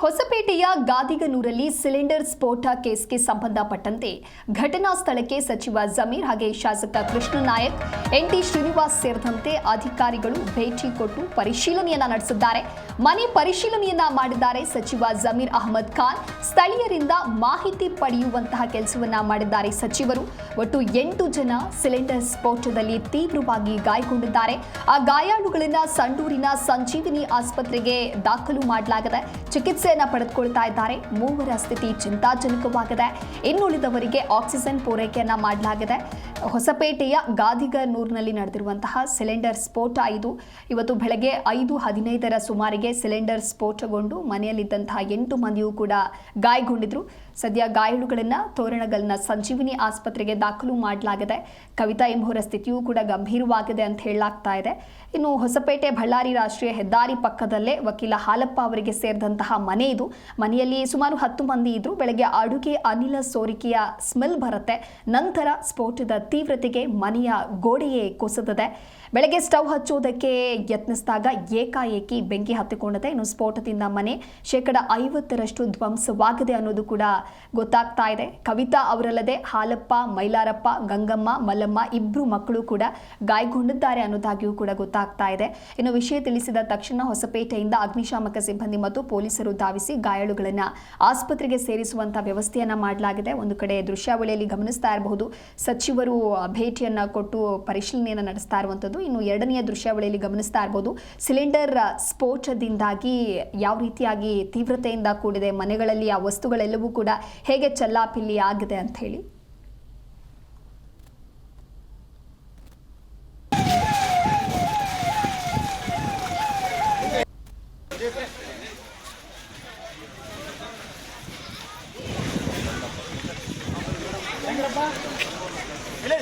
ಹೊಸಪೇಟೆಯ ಗಾದಿಗನೂರಲ್ಲಿ cylinder ಸ್ಫೋಟ ಕೇಸ್ಗೆ ಸಂಬಂಧಪಟ್ಟಂತೆ ಘಟನಾ ಸ್ಥಳಕ್ಕೆ ಸಚಿವ ಜಮೀರ್ ಹಾಗೆ ಶಾಸಕ ಕೃಷ್ಣ ನಾಯಕ್, ಎನ್ಟಿ ಶ್ರೀನಿವಾಸ್ ಸೇರಿದಂತೆ ಅಧಿಕಾರಿಗಳು ಭೇಟಿ ಕೊಟ್ಟು ಪರಿಶೀಲನೆಯನ್ನ ನಡೆಸಿದ್ದಾರೆ. ಮನೆ ಪರಿಶೀಲನೆಯನ್ನ ಮಾಡಿದ್ದಾರೆ ಸಚಿವ ಜಮೀರ್ ಅಹಮದ್ ಖಾನ್. ಸ್ಥಳೀಯರಿಂದ ಮಾಹಿತಿ ಪಡೆಯುವಂತಹ ಕೆಲಸವನ್ನ ಮಾಡಿದ್ದಾರೆ ಸಚಿವರು. ಒಟ್ಟು ಎಂಟು ಜನ ಸಿಲಿಂಡರ್ ಸ್ಫೋಟದಲ್ಲಿ ತೀವ್ರವಾಗಿ ಗಾಯಗೊಂಡಿದ್ದಾರೆ. ಆ ಗಾಯಾಳುಗಳನ್ನ ಸಂಡೂರಿನ ಸಂಜೀವಿನಿ ಆಸ್ಪತ್ರೆಗೆ ದಾಖಲು ಮಾಡಲಾಗಿದೆ. ಚಿಕಿತ್ಸೆಯನ್ನ ಪಡೆದುಕೊಳ್ತಾ ಇದ್ದಾರೆ. ಮೂವರ ಸ್ಥಿತಿ ಚಿಂತಾಜನಕವಾಗಿದೆ. ಇನ್ನುಳಿದವರಿಗೆ ಆಕ್ಸಿಜನ್ ಪೂರೈಕೆಯನ್ನ ಮಾಡಲಾಗಿದೆ. ಹೊಸಪೇಟೆಯ ಗಾದಿಗನೂರಿನಲ್ಲಿ ನಡೆದಿರುವಂತಹ ಸಿಲಿಂಡರ್ ಸ್ಫೋಟ ಇದು. ಇವತ್ತು ಬೆಳಗ್ಗೆ ಐದು ಹದಿನೈದರ ಸುಮಾರಿಗೆ ಸಿಲಿಂಡರ್ ಸ್ಫೋಟಗೊಂಡು ಮನೆಯಲ್ಲಿದ್ದಂತಹ ಎಂಟು ಮಂದಿಯೂ ಕೂಡ ಗಾಯಗೊಂಡಿದ್ರು. ಸದ್ಯ ಗಾಯಾಳುಗಳನ್ನು ತೋರಣಗಲ್ನ ಸಂಜೀವಿನಿ ಆಸ್ಪತ್ರೆಗೆ ದಾಖಲು ಮಾಡಲಾಗಿದೆ. ಕವಿತಾ ಎಂಬುವರ ಸ್ಥಿತಿಯೂ ಕೂಡ ಗಂಭೀರವಾಗಿದೆ ಅಂತ ಹೇಳಲಾಗ್ತಾ ಇದೆ. ಇನ್ನು ಹೊಸಪೇಟೆ ಬಳ್ಳಾರಿ ರಾಷ್ಟ್ರೀಯ ಹೆದ್ದಾರಿ ಪಕ್ಕದಲ್ಲೇ ವಕೀಲ ಹಾಲಪ್ಪ ಅವರಿಗೆ ಸೇರಿದಂತಹ ಮನೆ ಇದು. ಮನೆಯಲ್ಲಿ ಸುಮಾರು ಹತ್ತು ಮಂದಿ ಇದ್ರು. ಬೆಳಗ್ಗೆ ಅಡುಗೆ ಅನಿಲ ಸೋರಿಕೆಯ ಸ್ಮೆಲ್ ಬರುತ್ತೆ. ನಂತರ ಸ್ಫೋಟದ ತೀವ್ರತೆಗೆ ಮನೆಯ ಗೋಡೆಯೇ ಕುಸಿದಿದೆ ಬೆಳಗ್ಗೆ ಸ್ಟವ್ ಹಚ್ಚೋದಕ್ಕೆ ಯತ್ನಿಸಿದಾಗ ಏಕಾಏಕಿ ಬೆಂಕಿ ಹತ್ತಿಕೊಂಡಿದೆ ಇನ್ನು ಸ್ಫೋಟದಿಂದ ಮನೆ ಶೇಕಡ ಐವತ್ತರಷ್ಟು ಧ್ವಂಸವಾಗಿದೆ ಅನ್ನೋದು ಕೂಡ ಗೊತ್ತಾಗ್ತಾ ಇದೆ. ಕವಿತಾ ಅವರಲ್ಲದೆ ಹಾಲಪ್ಪ, ಮೈಲಾರಪ್ಪ, ಗಂಗಮ್ಮ, ಮಲ್ಲಮ್ಮ ಇಬ್ರು ಮಕ್ಕಳು ಕೂಡ ಗಾಯಗೊಂಡಿದ್ದಾರೆ ಅನ್ನೋದಾಗಿಯೂ ಕೂಡ ಗೊತ್ತಾಗ್ತಾ ಇದೆ. ಇನ್ನು ವಿಷಯ ತಿಳಿಸಿದ ತಕ್ಷಣ ಹೊಸಪೇಟೆಯಿಂದ ಅಗ್ನಿಶಾಮಕ ಸಿಬ್ಬಂದಿ ಮತ್ತು ಪೊಲೀಸರು ಧಾವಿಸಿ ಗಾಯಾಳುಗಳನ್ನು ಆಸ್ಪತ್ರೆಗೆ ಸೇರಿಸುವಂತ ವ್ಯವಸ್ಥೆಯನ್ನ ಮಾಡಲಾಗಿದೆ. ಒಂದು ಕಡೆ ದೃಶ್ಯಾವಳಿಯಲ್ಲಿ ಗಮನಿಸ್ತಾ ಇರಬಹುದು, ಸಚಿವರು ಭೇಟಿಯನ್ನ ಕೊಟ್ಟು ಪರಿಶೀಲನೆಯನ್ನು ನಡೆಸ್ತಾ ಇರುವಂತದ್ದು ಇನ್ನು ಎರಡನೆಯ ದೃಶ್ಯಾವಳಿಯಲ್ಲಿ ಗಮನಿಸ್ತಾ ಇರಬಹುದು ಸಿಲಿಂಡರ್ ಸ್ಫೋಟದಿಂದಾಗಿ ಯಾವ ರೀತಿಯಾಗಿ ತೀವ್ರತೆಯಿಂದ ಕೂಡಿದೆ, ಮನೆಗಳಲ್ಲಿ ಆ ವಸ್ತುಗಳೆಲ್ಲವೂ ಕೂಡ ಹೇಗೆ ಚಲ್ಲಾಪಿಲ್ಲಿ ಆಗಿದೆ ಅಂತ ಹೇಳಿ. ಇಲ್ಲ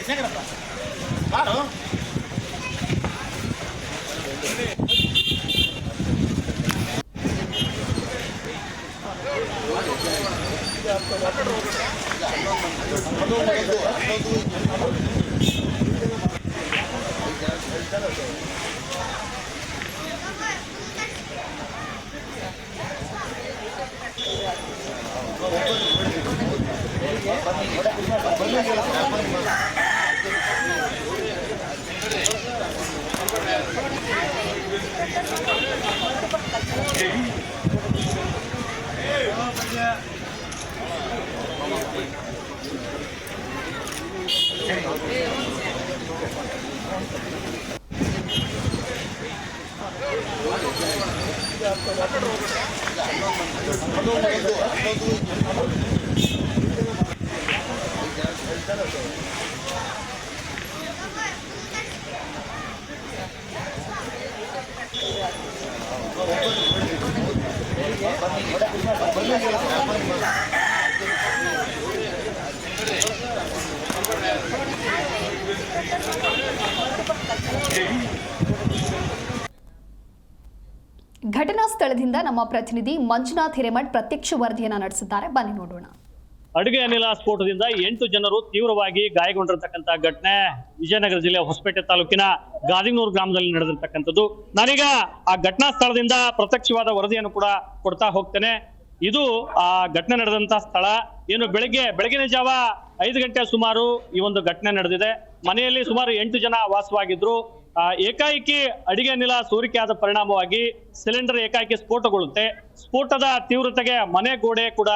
Yeah. Gracias. ಘಟನಾ ಸ್ಥಳದಿಂದ ನಮ್ಮ ಪ್ರತಿನಿಧಿ ಮಂಜುನಾಥ್ ಹಿರೇಮಠ್ ಪ್ರತ್ಯಕ್ಷ ವರದಿಯನ್ನ ನಡೆಸಿದ್ದಾರೆ. ಬನ್ನಿ ನೋಡೋಣ. ಅಡುಗೆ ಅನಿಲ ಸ್ಫೋಟದಿಂದ ಎಂಟು ಜನರು ತೀವ್ರವಾಗಿ ಗಾಯಗೊಂಡಿರ್ತಕ್ಕಂಥ ಘಟನೆ. ವಿಜಯನಗರ ಜಿಲ್ಲೆ ಹೊಸಪೇಟೆ ತಾಲೂಕಿನ ಗಾದಿನೂರು ಗ್ರಾಮದಲ್ಲಿ ನಡೆದಿರ್ತಕ್ಕಂಥದ್ದು. ನಾನೀಗ ಆ ಘಟನಾ ಸ್ಥಳದಿಂದ ಪ್ರತ್ಯಕ್ಷವಾದ ವರದಿಯನ್ನು ಕೂಡ ಕೊಡ್ತಾ ಹೋಗ್ತೇನೆ. ಇದು ಆ ಘಟನೆ ನಡೆದಂತ ಸ್ಥಳ. ಏನು ಬೆಳಗ್ಗೆ, ಬೆಳಗಿನ ಜಾವ ಐದು ಗಂಟೆ ಸುಮಾರು ಈ ಒಂದು ಘಟನೆ ನಡೆದಿದೆ. ಮನೆಯಲ್ಲಿ ಸುಮಾರು ಎಂಟು ಜನ ವಾಸವಾಗಿದ್ರು. ಏಕಾಏಕಿ ಅಡಿಗೆ ಅನಿಲ ಸೋರಿಕೆ ಆದ ಪರಿಣಾಮವಾಗಿ ಸಿಲಿಂಡರ್ ಏಕಾಏಕಿ ಸ್ಫೋಟಗೊಳ್ಳುತ್ತೆ. ಸ್ಫೋಟದ ತೀವ್ರತೆಗೆ ಮನೆ ಗೋಡೆ ಕೂಡ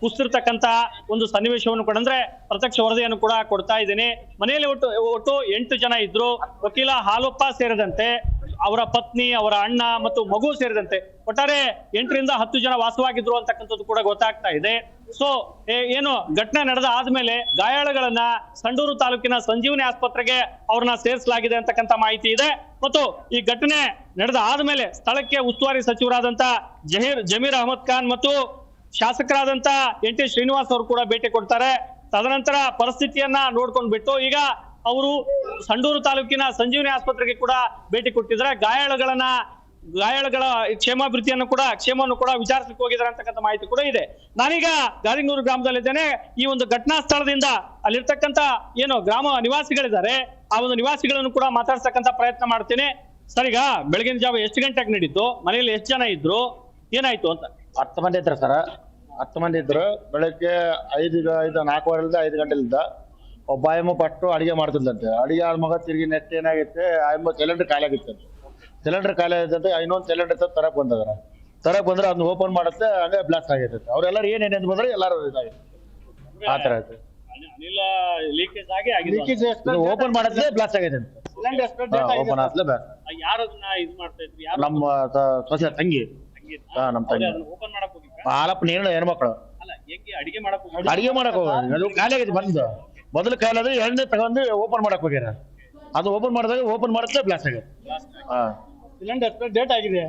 ಕುಸಿರ್ತಕ್ಕಂತ ಒಂದು ಸನ್ನಿವೇಶವನ್ನು ಕೂಡ ಅಂದ್ರೆ ಪ್ರತ್ಯಕ್ಷ ವರದಿಯನ್ನು ಕೂಡ ಕೊಡ್ತಾ ಇದ್ದೀನಿ. ಮನೆಯಲ್ಲಿ ಒಟ್ಟು ಒಟ್ಟು ಎಂಟು ಜನ ಇದ್ರು. ವಕೀಲ ಹಾಲಪ್ಪ ಸೇರಿದಂತೆ ಅವರ ಪತ್ನಿ, ಅವರ ಅಣ್ಣ ಮತ್ತು ಮಗು ಸೇರಿದಂತೆ ಒಟ್ಟಾರೆ ಎಂಟರಿಂದ ಹತ್ತು ಜನ ವಾಸವಾಗಿದ್ರು ಅಂತಕ್ಕಂಥದ್ದು ಕೂಡ ಗೊತ್ತಾಗ್ತಾ ಇದೆ. ಸೊ ಏನು ಘಟನೆ ನಡೆದ ಆದ್ಮೇಲೆ ಗಾಯಾಳುಗಳನ್ನ ಸಂಡೂರು ತಾಲೂಕಿನ ಸಂಜೀವನಿ ಆಸ್ಪತ್ರೆಗೆ ಅವ್ರನ್ನ ಸೇರಿಸಲಾಗಿದೆ ಅಂತಕ್ಕಂಥ ಮಾಹಿತಿ ಇದೆ. ಮತ್ತು ಈ ಘಟನೆ ನಡೆದ ಆದ್ಮೇಲೆ ಸ್ಥಳಕ್ಕೆ ಉಸ್ತುವಾರಿ ಸಚಿವರಾದಂತ ಜಹೀರ್, ಜಮೀರ್ ಅಹಮದ್ ಖಾನ್ ಮತ್ತು ಶಾಸಕರಾದಂತ ಎನ್ ಟಿ ಶ್ರೀನಿವಾಸ್ ಅವರು ಕೂಡ ಭೇಟಿ ಕೊಡ್ತಾರೆ. ತದನಂತರ ಪರಿಸ್ಥಿತಿಯನ್ನ ನೋಡ್ಕೊಂಡ್ಬಿಟ್ಟು ಈಗ ಅವರು ಸಂಡೂರು ತಾಲೂಕಿನ ಸಂಜೀವನಿ ಆಸ್ಪತ್ರೆಗೆ ಕೂಡ ಭೇಟಿ ಕೊಟ್ಟಿದ್ರೆ ಗಾಯಾಳುಗಳನ್ನ, ಗಾಯಾಳುಗಳ ಕ್ಷೇಮಾಭಿವೃದ್ಧಿಯನ್ನು ಕೂಡ, ಕ್ಷೇಮವನ್ನು ಕೂಡ ವಿಚಾರಿಸಲಿಕ್ಕೆ ಹೋಗಿದ್ದಾರೆ ಅಂತಕ್ಕಂಥ ಮಾಹಿತಿ ಕೂಡ ಇದೆ. ನಾನೀಗ ಗಾರಿಂಗೂರು ಗ್ರಾಮದಲ್ಲಿದ್ದೇನೆ. ಈ ಒಂದು ಘಟನಾ ಸ್ಥಳದಿಂದ ಅಲ್ಲಿರ್ತಕ್ಕಂಥ ಏನು ಗ್ರಾಮ ನಿವಾಸಿಗಳಿದ್ದಾರೆ, ಆ ಒಂದು ನಿವಾಸಿಗಳನ್ನು ಕೂಡ ಮಾತಾಡ್ಸಕ್ಕಂತ ಪ್ರಯತ್ನ ಮಾಡ್ತೇನೆ. ಸರಿಗ? ಬೆಳಗಿನ ಜಾವ ಎಷ್ಟು ಗಂಟೆಗೆ ನಡೀತು? ಮನೆಯಲ್ಲಿ ಎಷ್ಟು ಜನ ಇದ್ರು? ಏನಾಯ್ತು ಅಂತ? ಹತ್ತು ಮಂದಿ ಇದ್ರು ಸರ್. ಹತ್ತು ಮಂದಿ ಇದ್ರು. ಬೆಳಗ್ಗೆ ಐದು ಐದು, ನಾಲ್ಕುವರೆಯಿಂದ ಐದು ಗಂಟೆಲಿದ್ದ ಒಬ್ಬ ಆಯಮ್ಮ ಪಟ್ಟು ಅಡಿಗೆ ಮಾಡ್ತಿದ್ದಂತೆ ಅಡಿಗೆ ಆದ ಮಗ ತಿರುಗಿ ನೆಟ್ಟ ಏನಾಗಿತ್ತು ಆಯಮ್ಮ ಸಿಲಿಂಡರ್ ಖಾಲಿ ಆಗಿತ್ತು ಸಿಲಿಂಡರ್ ಖಾಲಿ ಆಗಿದ್ದಂತೆ ಇನ್ನೊಂದು ಸಿಲಿಂಡರ್ ತರಕ್ ಬಂದದ್ರ. ತರಕ್ ಬಂದ್ರೆ ಅದನ್ನ ಓಪನ್ ಮಾಡುತ್ತೆ ಹಂಗೆ ಬ್ಲಾಸ್ಟ್ ಆಗಿರ್ತೈತೆ. ಅವ್ರೆಲ್ಲರೂ ಏನೇನು ಬಂದ್ರೆ ಎಲ್ಲರೂ ಇದಾಗಿತ್ತು ಆ ತರ ಆಯ್ತು. ಲೀಕೇಜ್ ಆಗಿ ಆಗಿದೆ ಓಪನ್ ಮಾಡಿದ್ರೆ ಬ್ಲಾಸ್ಟ್ ಆಗೈತೆ ಓಪನ್ ಬ್ಲಾಸ್ಟ್ ಯಾರು ಅದನ್ನ ಇದು ಮಾಡ್ತಾ ಇದ್ರು? ಯಾರು ನಮ್ಮ ಸೊಸೆ ತಂಗಿ. ಹಾ ನಮ್ಮ ತಂಗಿ. ಓಪನ್ ಮಾಡಕ್ ಹೋಗಿದ್ರ? ಹಾಲಪ್ಪ ನೀನು ಹೆಣ್ಮಕ್ಳು. ಅಲ್ಲ ಹೆಂಗೆ ಅಡಿಗೆ ಮಾಡಕ್ ಅಡಿಗೆ ಮಾಡಕ್ ಹೋಗಿ ಅದು ಖಾಲಿ ಆಗೈತೆ ಬಂದು. ಮೊದಲು ಕಾಲದಲ್ಲಿ ಎರಡನೇ ತಗೊಂಡು ಓಪನ್ ಮಾಡಕ್ ಹೋಗ್ಯಾರ. ಅದು ಓಪನ್ ಮಾಡಿದಾಗ ಓಪನ್ ಮಾಡಿದ್ರೆ ಬ್ಲಾಸ್ಟ್ ಆಗೈತೆ ಹಾ. ಸಿಲಿಂಡರ್ ಡೇಟ್ ಆಗಿದೆ.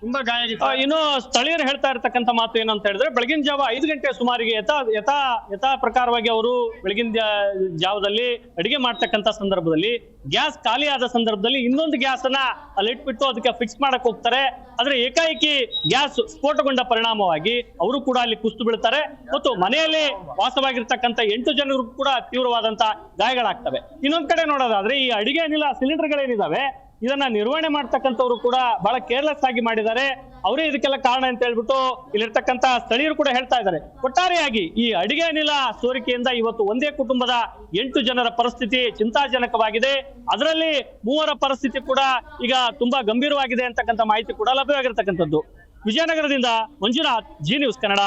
ತುಂಬಾ ಗಾಯ ಆಗಿತ್ತು ಆ, ಇನ್ನು ಸ್ಥಳೀಯರು ಹೇಳ್ತಾ ಇರ್ತಕ್ಕಂಥ ಮಾತು ಏನಂತ ಹೇಳಿದ್ರೆ ಬೆಳಗಿನ ಜಾವ ಐದು ಗಂಟೆ ಸುಮಾರಿಗೆ ಯಥಾ ಯಥಾ ಯಥಾ ಪ್ರಕಾರವಾಗಿ ಅವರು ಬೆಳಗಿನ ಜಾ- ಜಾವದಲ್ಲಿ ಅಡಿಗೆ ಮಾಡ್ತಕ್ಕಂಥ ಸಂದರ್ಭದಲ್ಲಿ ಗ್ಯಾಸ್ ಖಾಲಿ ಆದ ಸಂದರ್ಭದಲ್ಲಿ ಇನ್ನೊಂದು ಗ್ಯಾಸ್ ಅನ್ನ ಅಲ್ಲಿ ಇಟ್ಬಿಟ್ಟು ಅದಕ್ಕೆ ಫಿಕ್ಸ್ ಮಾಡಕ್ ಹೋಗ್ತಾರೆ. ಆದ್ರೆ ಏಕಾಏಕಿ ಗ್ಯಾಸ್ ಸ್ಫೋಟಗೊಂಡ ಪರಿಣಾಮವಾಗಿ ಅವರು ಕೂಡ ಅಲ್ಲಿ ಕುಸ್ತು ಬೀಳ್ತಾರೆ ಮತ್ತು ಮನೆಯಲ್ಲಿ ವಾಸವಾಗಿರ್ತಕ್ಕಂಥ ಎಂಟು ಜನರು ಕೂಡ ತೀವ್ರವಾದಂತ ಗಾಯಗಳಾಗ್ತವೆ. ಇನ್ನೊಂದ್ ಕಡೆ ನೋಡೋದಾದ್ರೆ ಈ ಅಡಿಗೆ ಅನಿಲ ಸಿಲಿಂಡರ್ಗಳೇನಿದಾವೆ ಇದನ್ನ ನಿರ್ವಹಣೆ ಮಾಡ್ತಕ್ಕಂಥವ್ರು ಕೂಡ ಬಹಳ ಕೇರ್ಲೆಸ್ ಆಗಿ ಮಾಡಿದ್ದಾರೆ. ಅವರೇ ಇದಕ್ಕೆಲ್ಲ ಕಾರಣ ಅಂತ ಹೇಳ್ಬಿಟ್ಟು ಇಲ್ಲಿರ್ತಕ್ಕಂಥ ಸ್ಥಳೀಯರು ಕೂಡ ಹೇಳ್ತಾ ಇದ್ದಾರೆ. ಒಟ್ಟಾರೆಯಾಗಿ ಈ ಅಡಿಗೆ ಅನಿಲ ಸೋರಿಕೆಯಿಂದ ಇವತ್ತು ಒಂದೇ ಕುಟುಂಬದ ಎಂಟು ಜನರ ಪರಿಸ್ಥಿತಿ ಚಿಂತಾಜನಕವಾಗಿದೆ. ಅದರಲ್ಲಿ ಮೂವರ ಪರಿಸ್ಥಿತಿ ಕೂಡ ಈಗ ತುಂಬಾ ಗಂಭೀರವಾಗಿದೆ ಅಂತಕ್ಕಂಥ ಮಾಹಿತಿ ಕೂಡ ಲಭ್ಯವಾಗಿರ್ತಕ್ಕಂಥದ್ದು. ವಿಜಯನಗರದಿಂದ ಮಂಜುನಾಥ್, ಜಿ ನ್ಯೂಸ್ ಕನ್ನಡ.